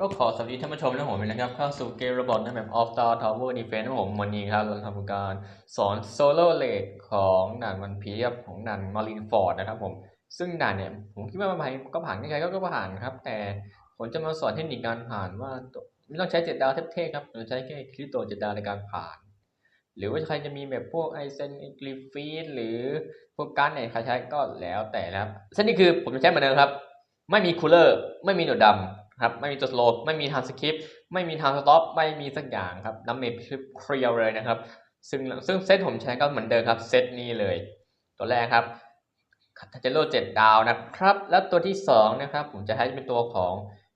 ก็ขอสวัสดีท่านผู้ชมนะผมนะครับเข้าสู่เกมระบบในแบบ All Star Tower Defense นะผมวันนี้ครับเราทำการสอนโซโล่เลดของด่านวันเพีครับของด่านมารินฟอร์ดนะครับผมซึ่งด่านเนี่ยผมคิดว่ามันผ่านก็ผ่านใครๆก็ก็ผ่านครับ แต่ผมจะมาสอนเทคนิคการผ่านว่าไม่ต้องใช้เจ็ดดาวเทพๆครับเราใช้แค่คริปโตเจ็ดดาวในการผ่าน หรือว่าใครจะมีแบบพวกไอเซนกริฟฟีดหรือพวกการ์ดไหนใครใช้ก็แล้วแต่นะครับเส้นนี้คือผมจะใช้เหมือนเดิมครับ ไม่มีคูลเลอร์ไม่มีหนวดดำ ครับไม่มีตัวสโลปไม่มีทางสคริปไม่มีทางสต็อปไม่มีสักอย่างครับน้ำเมจเคลียร์เลยนะครับ ซึ่งซึ่งเซตผมใช้ก็เหมือนเดิมครับเซตนี้เลย ตัวแรกครับคาเจโร่เจ็ดดาวนะครับ แล้วตัวที่สองนะครับ ผมจะให้เป็นตัวของ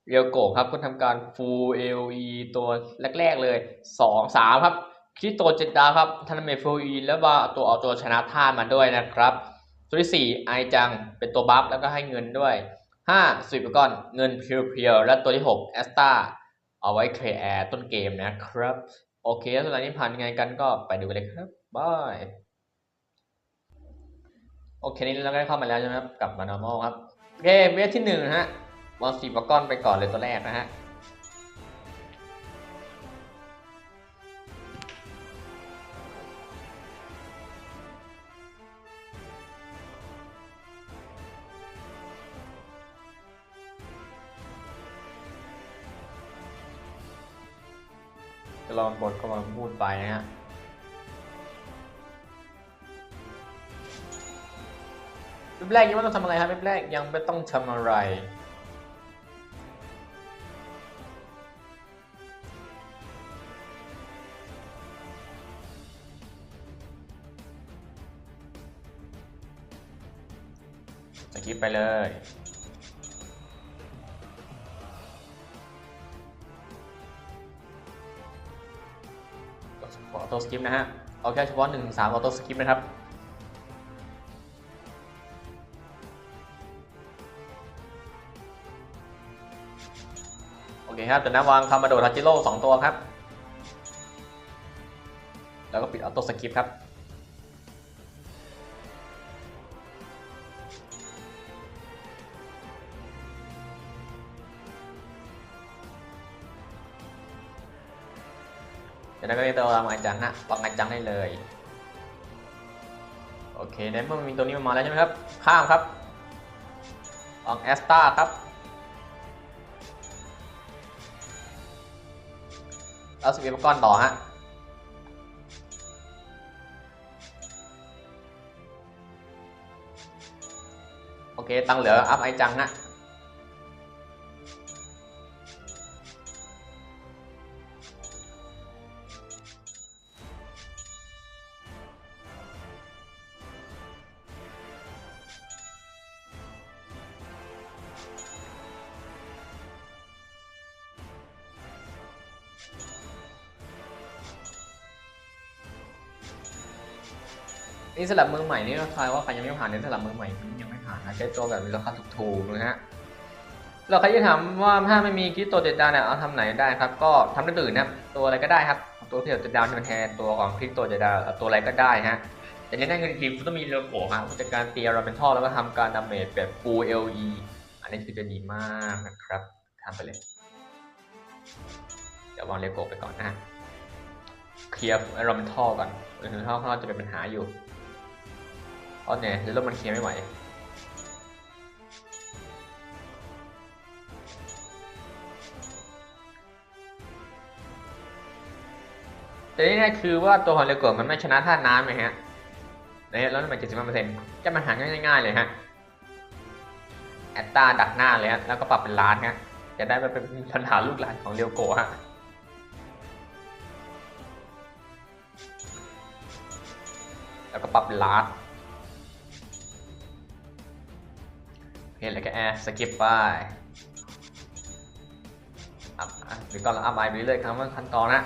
เรียวโกครับก็ทำการ full AOE ตัวแรก ๆเลยสองสามครับคริโตเจ็ดดาวครับทันเมฟ full AOE แล้วว่าตัวเอาตัวชนะท่ามาด้วยนะครับ ตัวที่สี่ไอจังเป็นตัวบัฟแล้วก็ให้เงินด้วย 5สวิปก้อนเงินเพียวๆ และตัวที่ 6 แอสตาเอาไว้เคลียร์ต้นเกมนะครับ โอเคแล้วสุดท้ายนี้ผ่านยังไงกันก็ไปดูกันเลยครับบายโอเค นี่เราได้เข้ามาแล้วใช่ไหมครับกลับมา normal ครับ โอเคเวทที่หนึ่งนะฮะวอลสีปก้อนไปก่อนเลยตัวแรกนะฮะ จะลองบทก็มาพูดไปนะฮะเว็บแรกยังไม่ต้องทำอะไรครับเว็บแรกยังไม่ต้องทำอะไรสกิปไปเลย ขอออโต้สกิปนะฮะ เอาแค่เฉพาะหนึ่งสามออโต้สกิปนะครับโอเคครับจากนั้นวางคามาโดทัจิโร่สองตัวครับ แล้วก็ปิดออโต้สกิปครับ จากนั้นก็จะวางอาจังฮะวางอาจังได้เลย โอเคในเมื่อมีตัวนี้มาแล้วใช่ไหมครับ ข้ามครับวางแอสตาครับแล้วสปีดก้อนต่อฮะโอเค ตังเหลืออัพไอจังฮะ นี่สลับมือใหม่นี่ก็ทายว่าใครยังไม่ผ่านในสลับมือใหม่ยังไม่ผ่านนะใช้ตัวแบบราคาถูกๆนะฮะเราใครจะถามว่าถ้าไม่มีคิดตัวเจ็ดดาวเนี่ยเอาทำไหนได้ครับ ก็ทำได้อื่นนะตัวอะไรก็ได้ครับ ตัวที่เจ็ดดาวที่มันแทนตัวของคลิกตัวเจ็ดดาวตัวอะไรก็ได้ฮะแต่ในนั้นคือทีมต้องมีเรือโขงฮะผู้จัดการเตียราเป็นท่อแล้วก็ทำการดาเมจแบบ full LE อันนี้คือจะดีมากนะครับทำไปเลยเดี๋ยววางเลโก้ไปก่อนนะเคลียร์ราเป็นท่อก่อนเออท่อข้างนอกจะเป็นปัญหาอยู่ เพราะเนี่ยรถมันเคลียร์ไม่ไหวแต่นี่เนี่ยคือว่าตัวของเรโกะมันไม่ชนะท่าน้ำไหมฮะนี่แล้วมันเจ็ดสิบห้าเปอร์เซ็นต์จะมาหาง่ายๆเลยฮะแอตตาดักหน้าเลยฮะแล้วก็ปรับเป็นล้านฮะจะได้ไม่เป็นปัญหาลูกหลานของเรียวโกะฮะแล้วก็ปรับเป็นล้าน เห็นเลยก็แอร์สกิปไปอัพอะหรือก่อนเราอัพไอไปเรื่อยๆครับว่าขั้นตอนนะ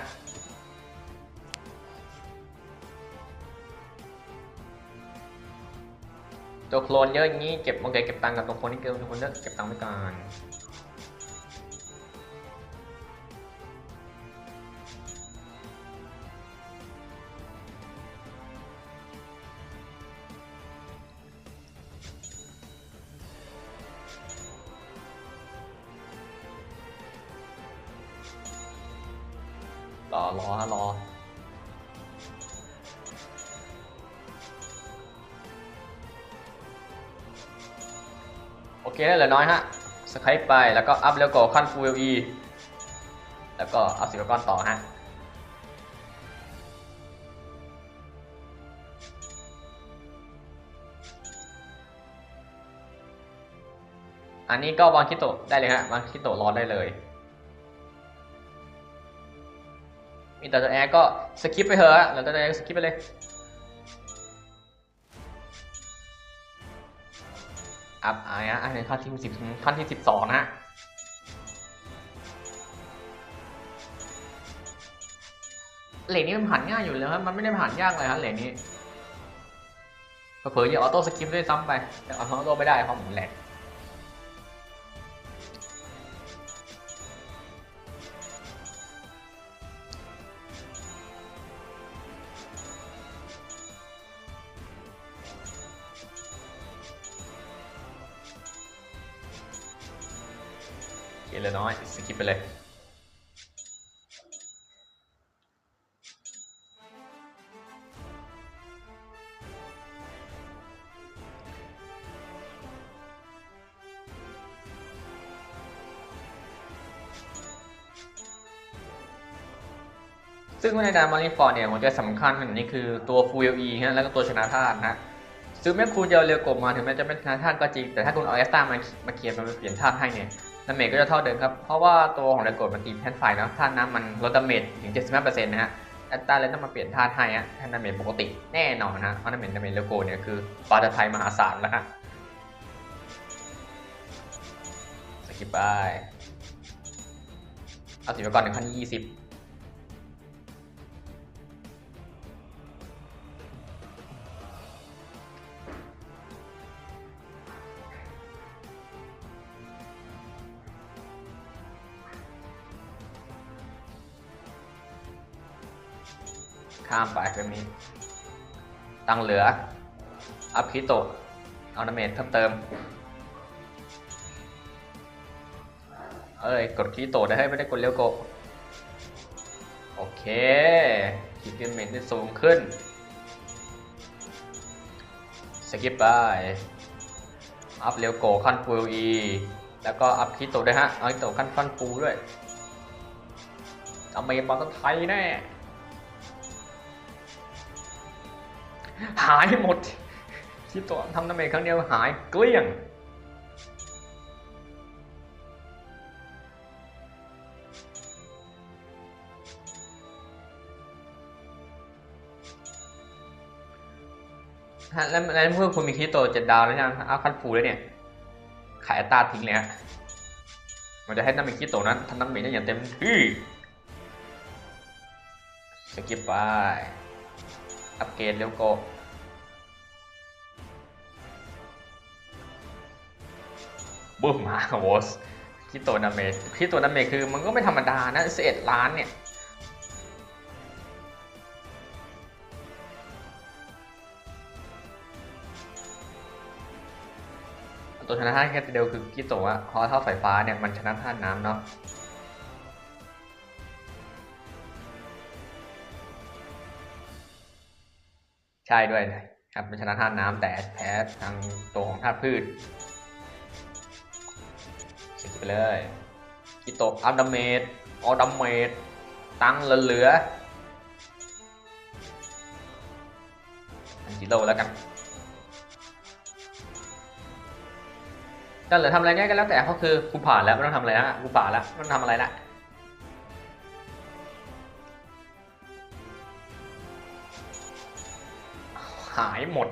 ตัวโคลนเยอะอย่างนี้เก็บโอเคเก็บตังค์กับตัวโคลนนี่เกินตัวโคลนเยอะเก็บตังค์ไว้ก่อน รอรอฮะรอโอเคได้เหลือน้อยฮะสไครป์ไปแล้วก็อัพเร็วกว่าขั้นฟูลอีแล้วก็อัพสิบก้อนต่อฮะอันนี้ก็วางคิโตได้เลยฮะวางคิโตรอได้เลย มีแต่ตัวแอร์ก็สกิปไปเถอะแล้วตัวแอร์สกิปไปเลยอัพอะอันนี้ขั้นที่สิบขั้นที่สิบสองนะเหลนนี้มันผ่านง่ายอยู่แล้วครับมันไม่ได้ผ่านยากเลยครับเหลนนี้เผลอๆอย่าออโต้สกิปด้วยซ้ำไปแต่ออโต้ไม่ได้เพราะหมุนแหลก โอเคเลยน้อย สกิปไปเลย ซึ่งในดามาริฟอร์ดเนี่ยหัวใจสำคัญอันนี้คือตัว Full LE ฮะแล้วก็ตัวชนะธาตุนะซึ่งแม้คุณจะเอาเรียวกบมาถึงแม้จะเป็นชนะธาตุก็จริง แต่ถ้าคุณเอาเอสตามามาเคียร์มันเปลี่ยนธาตุให้เนี่ย ดาเมจก็จะเท่าเดิมครับ เพราะว่าตัวของเรียวกบมันตีแพนไฟนะธาตุน้ำมันลดดาเมจถึง 75%นะฮะแอตตาเลยต้องมาเปลี่ยนท่าตุให้ฮะท่นดาเมจปกติแน่นอนนะเพราะดาเมจดาเมจเรียวโกเนี่ยคือปาตไทยมหาศาลแล้วฮะสกิปไปเอาสิบก่อนหนึ่งพันยี่สิบ ข้ามไปเกมนี้ตังเหลือ อัพคิโตเอาดาเมจเพิ่มเติม เอ้ย กดคิโตได้ให้ไม่ได้กดเร็วโก โอเคคิดดาเมจได้สูงขึ้น สกิปไป อัพเร็วโกขั้นฟูลอีแล้วก็อัพคิโตะด้วยฮะ เอาคิโตขั้นขั้นฟูด้วยเอาเมจบอลไทยแน่ หายหมดคิดตัวทำดาเมจครั้งเดียวหายเกลี้ยงฮะแล้วแล้วเพื่อคุณมีคิโตเจ็ดดาวแล้วใช่ไหมเอาคันฟูแล้วเนี่ย ขายตาทิ้งเลยฮะมันจะให้น้ำมีคิโตนั้นทำน้ำมีได้อย่างเต็มที่สกิปไป อัปเกรดเร็วโก บึ้มมาโวสคิโตนาเมจคิโตนาเมจคือมันก็ไม่ธรรมดานะสิเอ็ดล้านเนี่ยตัวชนะท่าตุแค่ตัวเดียวคือกิโตะเพราะเท่าไฟฟ้าเนี่ยมันชนะท่าตุน้ำเนาะใช่ด้วยนะครับเป็นชนะธาตุน้ำแต่แพ้ทางตัวของธาตุพืช ไปเลยกิโตะอัลดาเมดออดัมเมดตังเหลืออันจิโร่แล้วกันก็เหลือทำอะไรง่ายกันแล้วแต่ก็คือกูผ่านแล้วไม่ต้องทำอะไรแล้วกูผ่านแล้วไม่ต้องทำอะไรละหายหมด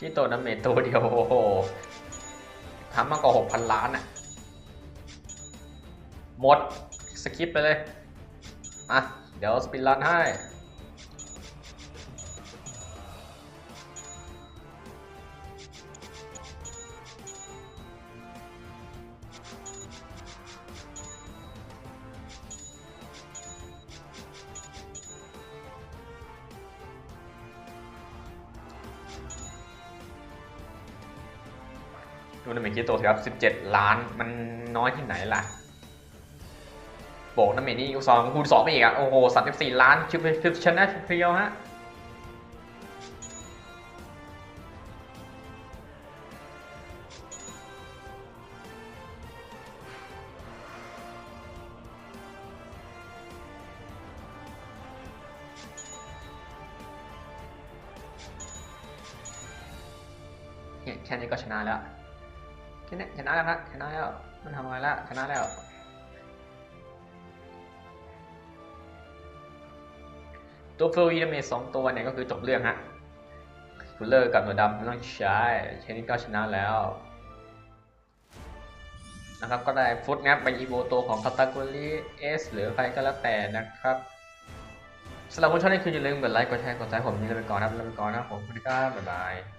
พี่ตัวน้ำเมจตัวเดียว โอ้โหทำมากกว่าหกพันล้านอะหมด สกิปไปเลย อะ เดี๋ยวสปินรันให้ ดดูดาเมจคิโตสิครับ 17 ล้านมันน้อยที่ไหนล่ะโบกดาเมจนี่สองคูณสองไปอีกอะ โอ้โห34ล้านชิปชิปชนะเพียวฮะเนี่ยแค่นี้ก็ชนะแล้ว แค่นี้ชนะแล้วครับชนะแล้วมันทำอะไรแล้วชนะแล้วตัวฟิลวีดเมจสองตัวเนี่ยก็คือจบเรื่องฮะฟูลเลอร์กับหนวดดำไม่ต้องใช้แค่นี้ก็ชนะแล้วนะครับก็ได้ฟุตงับไปอีโวตัวของคาตาโกริเอสหรือใครก็แล้วแต่นะครับสำหรับผู้ชมนี่คืออย่าลืมกดไลค์กดแชร์กดซับผมนี่เลยไปก่อนนะครับลาไปก่อนนะผมสวัสดีครับบ๊ายบาย